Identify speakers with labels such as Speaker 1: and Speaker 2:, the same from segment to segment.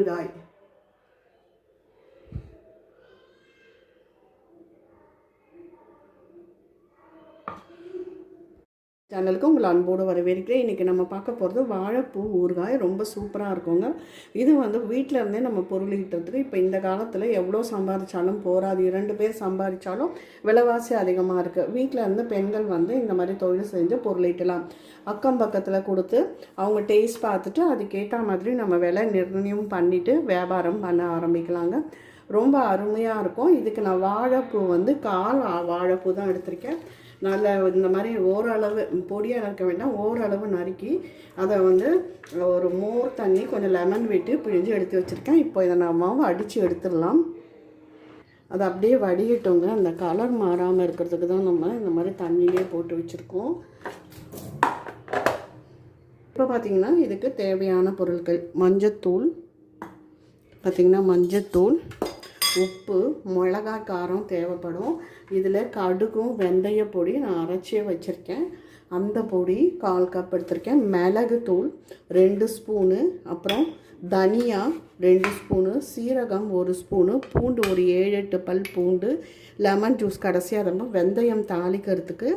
Speaker 1: ஊறுகாய் சேனலுக்கு உங்களை அன்போடு வரவேற்கிறேன். இன்றைக்கி நம்ம பார்க்க போகிறது வாழைப்பூ ஊறுகாய். ரொம்ப சூப்பராக இருக்குங்க. இது வந்து வீட்டில் இருந்தே நம்ம பொருள் இப்போ இந்த காலத்தில் எவ்வளோ சம்பாதிச்சாலும் போராது. இரண்டு பேர் சம்பாதிச்சாலும் விலைவாசி அதிகமாக இருக்குது வீட்டில் இருந்து பெண்கள் வந்து இந்த மாதிரி தொழில் செஞ்சு பொருளிட்டலாம் அக்கம் பக்கத்தில் கொடுத்து அவங்க டேஸ்ட் பார்த்துட்டு அதுக்கேற்ற மாதிரி நம்ம விலை நிர்ணயம் பண்ணிவிட்டு வியாபாரம் பண்ண ஆரம்பிக்கலாங்க. ரொம்ப அருமையாக இருக்கும். இதுக்கு நான் வாழைப்பூ வந்து கால் வாழைப்பூ தான் எடுத்திருக்கேன். நல்ல இந்த மாதிரி ஓரளவு பொடியாக நறுக்க வேண்டாம். ஓரளவு நறுக்கி அதை வந்து ஒரு மோர் தண்ணி கொஞ்சம் லெமன் விட்டு பிழிஞ்சு எடுத்து வச்சுருக்கேன். இப்போ இதை நான் மாவு அடித்து எடுத்துடலாம். அதை அப்படியே வடிகட்டோங்க. அந்த கலர் மாறாமல் இருக்கிறதுக்கு தான் நம்ம இந்த மாதிரி தண்ணியிலே போட்டு வச்சுருக்கோம். இப்போ பார்த்திங்கன்னா இதுக்கு தேவையான பொருட்கள் மஞ்சத்தூள். பார்த்திங்கன்னா மஞ்சத்தூள். உப்பு மிளகாய் காரம் தேவைப்படும். இதில் கடுகும் வெந்தய பொடி நான் அரைச்சே வச்சுருக்கேன். அந்த பொடி கால் கப் எடுத்திருக்கேன். மிளகு தூள் ரெண்டு ஸ்பூனு. அப்புறம் தனியா ரெண்டு ஸ்பூனு. சீரகம் ஒரு ஸ்பூனு. பூண்டு ஒரு ஏழு எட்டு பல் பூண்டு. லெமன் ஜூஸ் கடைசியாக ரொம்ப வெந்தயம் தாளிக்கிறதுக்கு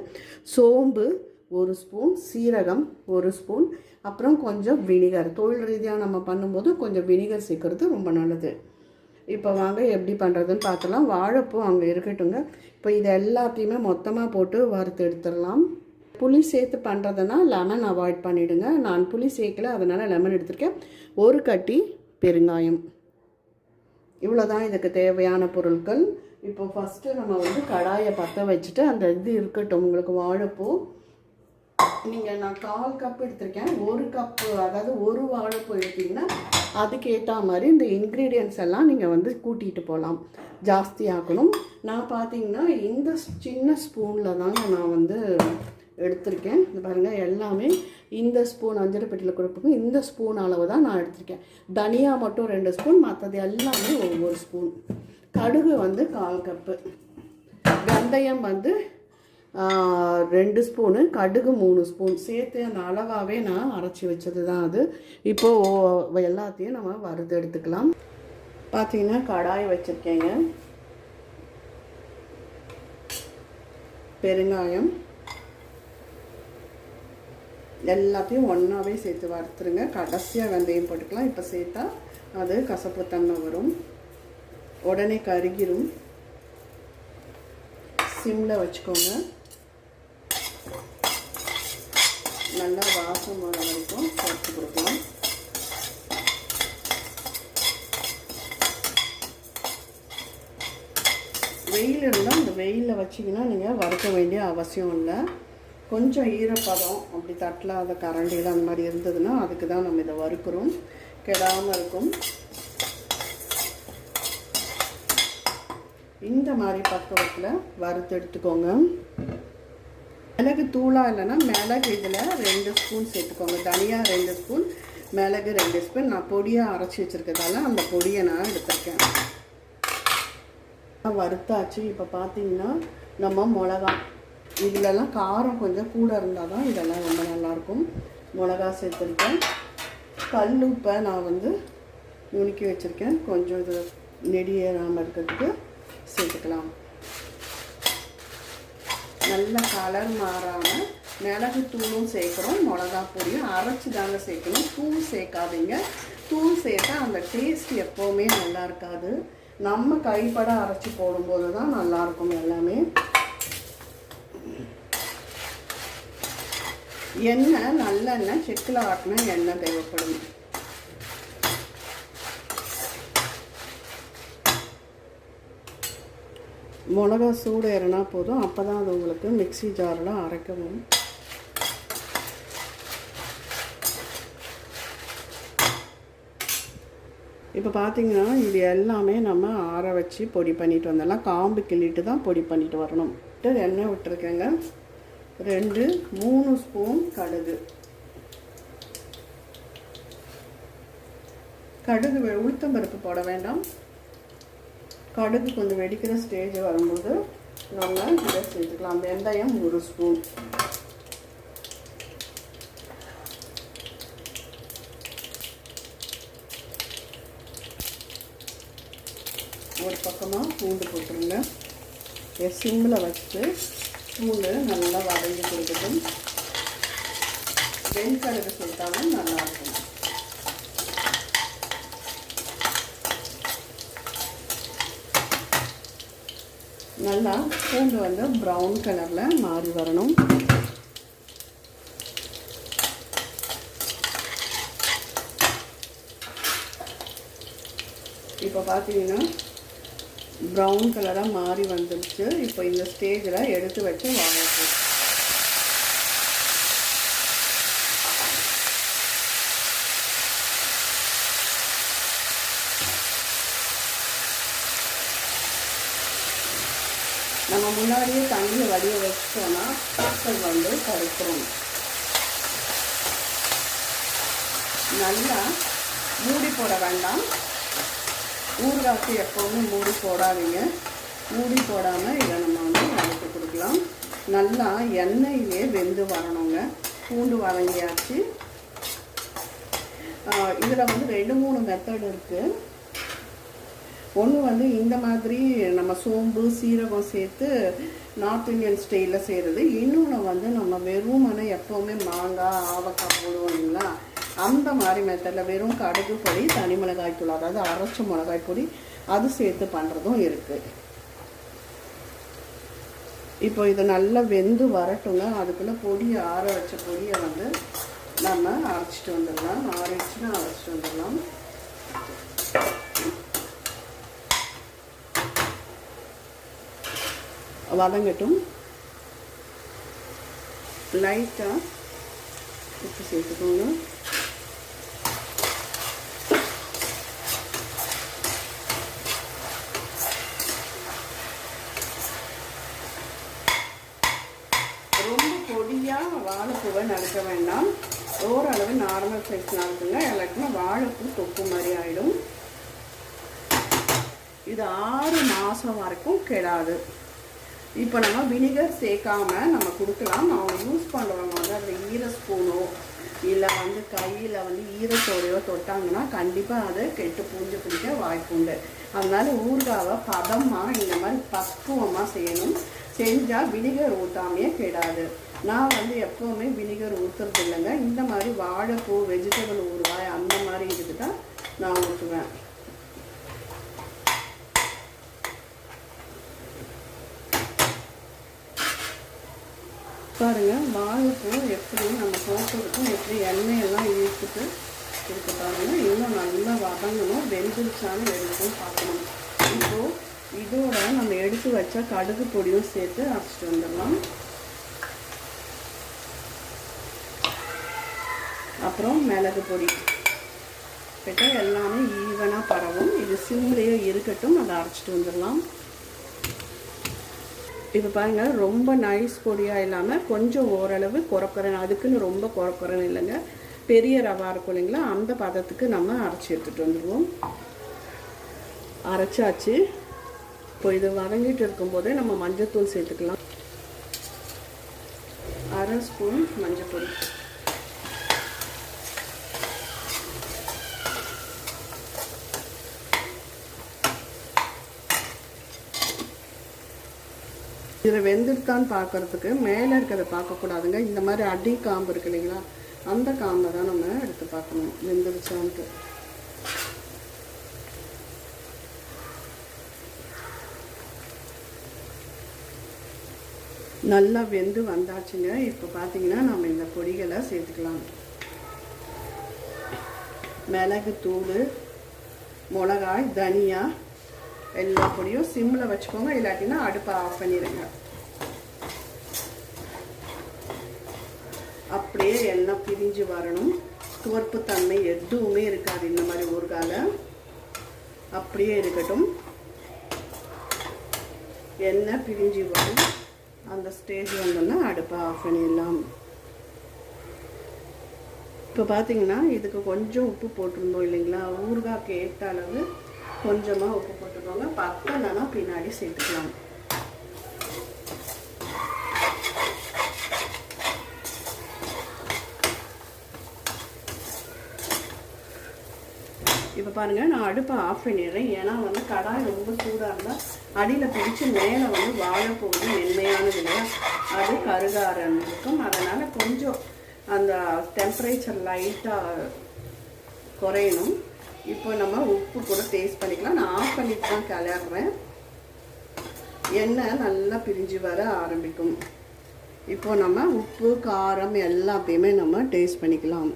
Speaker 1: சோம்பு ஒரு ஸ்பூன். சீரகம் ஒரு ஸ்பூன். அப்புறம் கொஞ்சம் வினிகர். தொழில் ரீதியாக நம்ம பண்ணும்போது கொஞ்சம் வினிகர் சேர்க்கறது ரொம்ப நல்லது. இப்போ வாங்க எப்படி பண்ணுறதுன்னு பார்த்துலாம் வாழைப்பூ அங்கே இருக்கட்டுங்க இப்போ இது எல்லாத்தையுமே மொத்தமாக போட்டு வறுத்து எடுத்துடலாம். புளி சேர்த்து பண்ணுறதுனா லெமன் அவாய்ட் பண்ணிவிடுங்க நான் புளி சேர்க்கல அதனால் லெமன் எடுத்திருக்கேன். ஒரு கட்டி பெருங்காயம். இவ்வளோ தான் இதுக்கு தேவையான பொருட்கள். இப்போ ஃபஸ்ட்டு நம்ம வந்து கடாயை பற்ற வச்சுட்டு அந்த இது இருக்கட்டும் உங்களுக்கு வாழைப்பூ. நீங்கள் நான் கால் கப் எடுத்திருக்கேன். ஒரு கப்பு அதாவது ஒரு வாழைப்பூ எடுத்தீங்கன்னா அதுக்கேற்ற மாதிரி இந்த இன்க்ரீடியன்ஸ் எல்லாம் நீங்கள் வந்து கூட்டிகிட்டு போகலாம் ஜாஸ்தி ஆக்கணும் நான் பார்த்தீங்கன்னா இந்த சின்ன ஸ்பூனில் தாங்க நான் வந்து எடுத்திருக்கேன். பாருங்கள் எல்லாமே இந்த ஸ்பூன் அஞ்சரை பெட்டியில் கொடுப்போம். இந்த ஸ்பூன் அளவு தான் நான் எடுத்திருக்கேன். தனியாக மட்டும் ரெண்டு ஸ்பூன் மற்றது எல்லாமே ஒவ்வொரு ஸ்பூன் கடுகு வந்து கால் கப்பு. வெந்தயம் வந்து ரெண்டு ஸ்பூனு கடுகு மூணு ஸ்பூன். சேர்த்து அந்த அளவாகவே நான் அரைச்சி வச்சது தான் அது இப்போது எல்லாத்தையும் நம்ம வறுத்து எடுத்துக்கலாம். பார்த்தீங்கன்னா கடாய் வச்சுருக்கேங்க. பெருங்காயம். எல்லாத்தையும் ஒன்றாவே சேர்த்து வறுத்துருங்க. கடைசியாக வெந்தயம் போட்டுக்கலாம். இப்போ சேர்த்தா அது கசப்புத்தன்மை வரும். உடனே கருகிரும். சிம்மில் வச்சுக்கோங்க. நல்லா வாசம் வர வரைக்கும் வறுத்து கொடுக்கலாம். வெயில் இருந்தால் இந்த வெயிலில் வச்சிங்கன்னா நீங்கள் வறுக்க வேண்டிய அவசியம் இல்லை. கொஞ்சம் ஈரப்பதம் அப்படி தட்டலாத கரண்டியில் அந்த மாதிரி இருந்ததுன்னா அதுக்கு தான் நம்ம இதை வறுக்கிறோம். கெடாமல் இருக்கும். இந்த மாதிரி பக்குவத்தில் வறுத்து எடுத்துக்கோங்க. மிளகு தூளாக இல்லைன்னா மிளகு இதில் ரெண்டு ஸ்பூன் சேர்த்துக்கோங்க. தனியாக ரெண்டு ஸ்பூன் மிளகு ரெண்டு ஸ்பூன். நான் பொடியாக அரைச்சி வச்சுருக்கதால அந்த பொடியை நான் எடுத்திருக்கேன். வறுத்தாச்சு. இப்போ பார்த்தீங்கன்னா நம்ம மிளகா இதிலெல்லாம் காரம் கொஞ்சம் கூட இருந்தால் தான் இதெல்லாம் ரொம்ப நல்லாயிருக்கும். மிளகா சேர்த்துருக்கேன். கல் உப்பை நான் வந்து நுணுக்கி வச்சுருக்கேன். கொஞ்சம் இது நெடியேறாமல் இருக்கிறதுக்கு சேர்த்துக்கலாம். நல்ல கலர் மாறாமல் மிளகு தூளும் சேர்க்குறோம் மிளகா பொடியும் அரைச்சி தாங்க சேர்க்கணும். தூள் சேர்க்காதீங்க. தூள் சேர்த்தா அந்த டேஸ்ட் எப்போவுமே நல்லா இருக்காது. நம்ம கைப்பட அரைச்சி போடும்போது தான் நல்லாயிருக்கும் எல்லாமே. எண்ணெய் நல்லெண்ணெய் செக்கில் ஆட்டின எண்ணெய் தேவைப்படும். மிளகா சூடு ஏறினா போதும். அப்போ தான் அது உங்களுக்கு மிக்சி ஜாரில் அரைக்கவும். இப்போ பார்த்தீங்கன்னா இது எல்லாமே நம்ம ஆற வச்சு பொடி பண்ணிட்டு வந்துடலாம். காம்பு கிள்ளிட்டு தான் பொடி பண்ணிட்டு வரணும். எண்ணெய் விட்டுருக்கேங்க. ரெண்டு மூணு ஸ்பூன் கடுகு. கடுகு உளுத்தம்பருப்பு போட வேண்டாம். கடுகு கொஞ்சம் வெடிக்கிற ஸ்டேஜ் வரும்போது நம்ம இதை சேர்த்துக்கலாம். வெந்தயம் ஒரு ஸ்பூன் ஒரு பக்கமாக பூண்டு போட்டுருங்க. சிம்மில் வச்சுட்டு பூண்டு நல்லா வதங்கி கொடுக்கட்டும். வெண்கடுகு சேர்த்தாலும் நல்லாயிருக்கும் நல்லா பூண்டு வந்து ப்ரௌன் கலரில் மாறி வரணும். இப்போ பார்த்தீங்கன்னா ப்ரௌன் கலராக மாறி வந்துருச்சு. இப்போ இந்த ஸ்டேஜில் எடுத்து வச்சு வாங்கிட்டு நம்ம முன்னாடியே தண்ணியை வடிய வச்சிட்டோன்னா பூக்கள் வந்து கருத்துரும் நல்லா மூடி போட வேண்டாம். ஊறுகாய்க்கு எப்போவுமே மூடி போடாதீங்க. மூடி போடாமல் இதை நம்ம வந்து வதக்கி கொடுக்கலாம். நல்லா எண்ணெயிலே வெந்து வரணுங்க. பூண்டு வதங்கியாச்சு. இதில் வந்து ரெண்டு மூணு மெத்தட் இருக்குது ஒன்று வந்து இந்த மாதிரி நம்ம சோம்பு சீரகம் சேர்த்து நார்த் இந்தியன் ஸ்டைலில் செய்கிறது இன்னொன்று வந்து நம்ம வெறுமனை எப்போவுமே மாங்காய் ஆவக்காய் போடுவோம் இல்லைங்களா? அந்த மாதிரி மெத்தடில் வெறும் கடுகு பொடி தனி மிளகாய் தூள் அதாவது அரைச்ச மிளகாய் பொடி அது சேர்த்து பண்ணுறதும் இருக்குது இப்போ இது நல்லா வெந்து வரட்டுங்க. அதுக்குள்ளே பொடியை ஆற வச்ச பொடியை வந்து நம்ம அரைச்சிட்டு வந்துடலாம். ஆறிடுச்சுன்னா அரைச்சிட்டு வந்துடலாம். வதங்கட்டும் லைட்டாக உப்பு சேர்த்துக்கோங்க. ரொம்ப பொடியாக வாழைப்பூவை நறுக்க வேண்டாம். ஓரளவு நார்மல் சைஸ் நறுக்குங்க எல்லாத்துக்குமே வாழைப்பூ தொப்பு மாதிரி ஆகிடும் இது ஆறு மாதம் வரைக்கும் கெடாது. இப்போ நம்ம வினிகர் சேர்க்காம நம்ம கொடுக்கலாம். அவங்க யூஸ் பண்ணுறவங்க வந்து அதில் ஈர ஸ்பூனோ இல்லை வந்து கையில் வந்து ஈரத்தோடையோ தொட்டாங்கன்னா கண்டிப்பாக அது கெட்டு பூஞ்சு பிடிக்க வாய்ப்புண்டு அதனால் ஊறுகாவை பதமாக இந்த மாதிரி பக்குவமாக செய்யணும். செஞ்சால் வினிகர் ஊற்றாமையே கெடாது. நான் வந்து எப்போவுமே வினிகர் ஊற்றுறது இல்லைங்க. இந்த மாதிரி வாழைப்பூ வெஜிடபிள் ஊறுகாய் அந்த மாதிரி இதுக்கு தான் நான் ஊற்றுவேன் உட்காருங்க. வாழைப்பூ எப்படி நம்ம போட்டதுக்கும் எப்படி எண்ணெயெல்லாம் இழுத்துட்டு இருக்கு பாருங்கள் இன்னும் நல்லா வதங்கணும். வெந்துருச்சாலும் எடுக்கும் பார்க்கணும். இப்போது இதோட நம்ம எடுத்து வச்ச கடுகு பொடியும் சேர்த்து அரைச்சிட்டு வந்துடலாம். அப்புறம் மிளகு பொடி. கிட்ட எல்லாமே ஈவனாக பரவும். இது சிம்லேயே இருக்கட்டும். அதை அரைச்சிட்டு வந்துடலாம். இப்போ பாருங்கள் ரொம்ப நைஸ் பொடியாக இல்லாமல் கொஞ்சம் ஓரளவு குறக்குறேன். அதுக்குன்னு ரொம்ப குறக்குறேன்னு இல்லைங்க. பெரிய ரவா இருக்கும் இல்லைங்களா? அந்த பதத்துக்கு நம்ம அரைச்சி எடுத்துகிட்டு வந்துடுவோம் அரைச்சாச்சு. இப்போ இது வதங்கிட்டு இருக்கும்போதே நம்ம மஞ்சத்தூள் சேர்த்துக்கலாம். அரை ஸ்பூன் மஞ்சள் இதில் வெந்துருத்தான்னு பார்க்கறதுக்கு மேலே இருக்கிறத பார்க்கக்கூடாதுங்க. இந்த மாதிரி அடி காம்பு இருக்கு இல்லைங்களா? அந்த காம்பை தான் நம்ம எடுத்து பார்க்கணும். வெந்துருச்சான்ட்டு. நல்லா வெந்து வந்தாச்சுங்க. இப்போ பார்த்தீங்கன்னா நம்ம இந்த பொடிகளை சேர்த்துக்கலாம். மிளகு தூள் மிளகாய் தனியா எல்லா பொடியும் சிம்மில் வச்சுக்கோங்க இல்லாட்டினா அடுப்பை ஆஃப் பண்ணிடுங்க அப்படியே எண்ணெய் பிரிஞ்சு வரணும். துவர்ப்பு தன்மை எதுவுமே இருக்காது இந்த மாதிரி ஊறுகால. அப்படியே இருக்கட்டும். எண்ணெய் பிரிஞ்சு வரும். அந்த ஸ்டேஜ் வந்தோன்னா அடுப்பை ஆஃப் பண்ணிடலாம். இப்போ பார்த்தீங்கன்னா இதுக்கு கொஞ்சம் உப்பு போட்டிருந்தோம் இல்லைங்களா? ஊறுகாய்க்கு ஏற்ற அளவு கொஞ்சமாக உப்பு போட்டுக்கோங்க. பத்தலைன்னா பின்னாடி சேர்த்துக்கலாம். இப்போ பாருங்கள் நான் அடுப்பை ஆஃப் பண்ணிடுறேன். ஏன்னா வந்து கடாய் ரொம்ப சூடாக இருந்தால் அடியில் பிடிச்சி மேலே வந்து வாழைப்பூ வந்து மென்மையானது இல்லையா? அது கருக ஆரம்பிக்கும் அதனால் கொஞ்சம் அந்த டெம்பரேச்சர் லைட்டாக குறையணும். இப்போ நம்ம உப்பு கூட டேஸ்ட் பண்ணிக்கலாம். நான் ஆஃப் பண்ணிட்டு தான் கிளறேன். எண்ணெய் நல்லா பிரிஞ்சு வர ஆரம்பிக்கும். இப்போ நம்ம உப்பு காரம் எல்லாத்தையுமே நம்ம டேஸ்ட் பண்ணிக்கலாம்.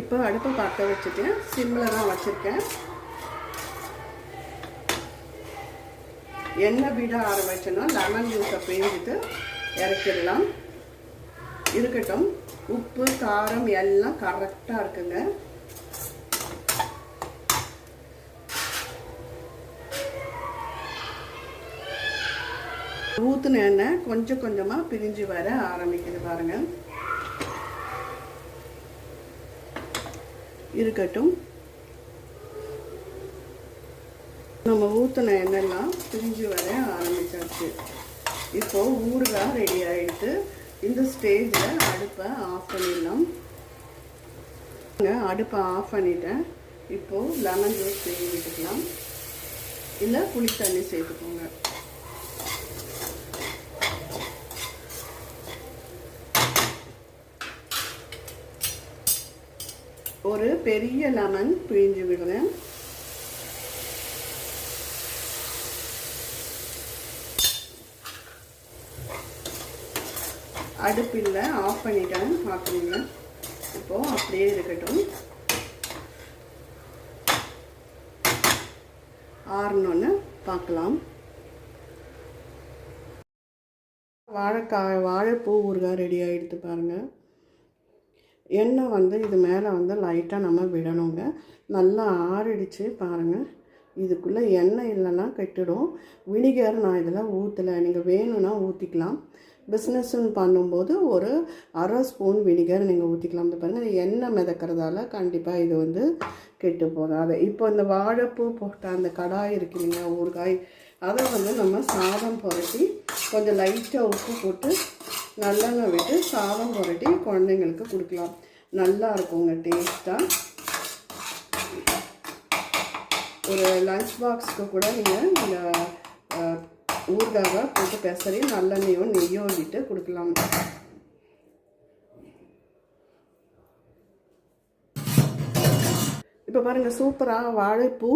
Speaker 1: இப்போ அடுப்பு பற்ற வச்சுட்டேன் சிம்மில் தான் வச்சுருக்கேன். எண்ணெய் விட ஆரம்பிச்சோன்னா லெமன் ஜூஸை பிழிஞ்சிட்டு இறக்கிடலாம். இருக்கட்டும். உப்பு காரம் எல்லாம் கரெக்டாக இருக்குங்க. ஊற்றுன எண்ணெய் கொஞ்சம் கொஞ்சமாக பிரிஞ்சு வர ஆரம்பிக்குது பாருங்கள் இருக்கட்டும். நம்ம ஊற்றின எண்ணெய்லாம் பிரிஞ்சு வர ஆரம்பிச்சாச்சு. இப்போது ஊறுகாய் ரெடி ஆகிடுது இந்த ஸ்டேஜில் அடுப்பை ஆஃப் பண்ணிடலாம். அடுப்பை ஆஃப் பண்ணிட்டேன். இப்போது லெமன் ஜூஸ் செய்ய விட்டுக்கலாம் இல்லை புளி தண்ணி சேர்த்துக்கோங்க. ஒரு பெரிய லெமன் பிழிஞ்சு விடுறேன். அடுப்பில் ஆஃப் பண்ணிட்டேன் பார்க்குறீங்க இப்போது அப்படியே இருக்கட்டும். ஆறணுன்னு பார்க்கலாம். வாழைக்காய் வாழைப்பூ ஊறுகாய் ரெடி ஆகிடுது பாருங்கள் எண்ணெய் வந்து இது மேலே வந்து லைட்டாக நம்ம விடணுங்க. நல்லா ஆறிடுச்சு பாருங்கள் இதுக்குள்ளே எண்ணெய் இல்லைன்னா கெட்டுடும். வினிகர் நான் இதில் ஊற்றலை நீங்கள் வேணும்னா ஊற்றிக்கலாம் பிஸ்னஸ்ன்னு பண்ணும்போது ஒரு அரை ஸ்பூன் வினிகர் நீங்கள் ஊற்றிக்கலாம் இந்த பாருங்கள் எண்ணெய் மிதக்கிறதால கண்டிப்பாக இது வந்து கெட்டு போகாது. இப்போ இந்த வாழைப்பூ போட்ட அந்த கடாய் இருக்கு இல்லைங்களா ஊறுகாய் அதை வந்து நம்ம சாதம் புரட்டி கொஞ்சம் லைட்டாக உப்பு போட்டு நல்லெண்ணெய் விட்டு சாதம் புரட்டி குழந்தைங்களுக்கு கொடுக்கலாம். நல்லா இருக்குங்க டேஸ்ட்டாக ஒரு லஞ்ச் பாக்ஸ்க்கு கூட நீங்கள் இந்த ஊறுகாவை போட்டு பெசரி நல்லெண்ணெயோ நெய்யோ விட்டு கொடுக்கலாம். இப்போ பாருங்கள் சூப்பராக வாழைப்பூ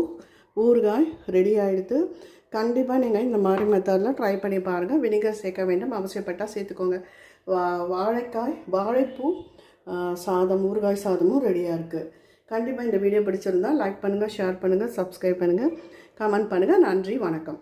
Speaker 1: ஊறுகாய் ரெடி ஆகிடுது கண்டிப்பாக நீங்கள் இந்த மாதிரி மெத்தடில் ட்ரை பண்ணி பாருங்கள் வினிகர் சேர்க்க வேண்டும். அவசியப்பட்டால் சேர்த்துக்கோங்க. வா வாழைக்காய் வாழைப்பூ சாதம் ஊறுகாய் சாதமும் ரெடியாக இருக்குது கண்டிப்பாக இந்த வீடியோ பிடிச்சிருந்தால் லைக் பண்ணுங்கள் ஷேர் பண்ணுங்கள் சப்ஸ்கிரைப் பண்ணுங்கள் கமெண்ட் பண்ணுங்கள் நன்றி வணக்கம்.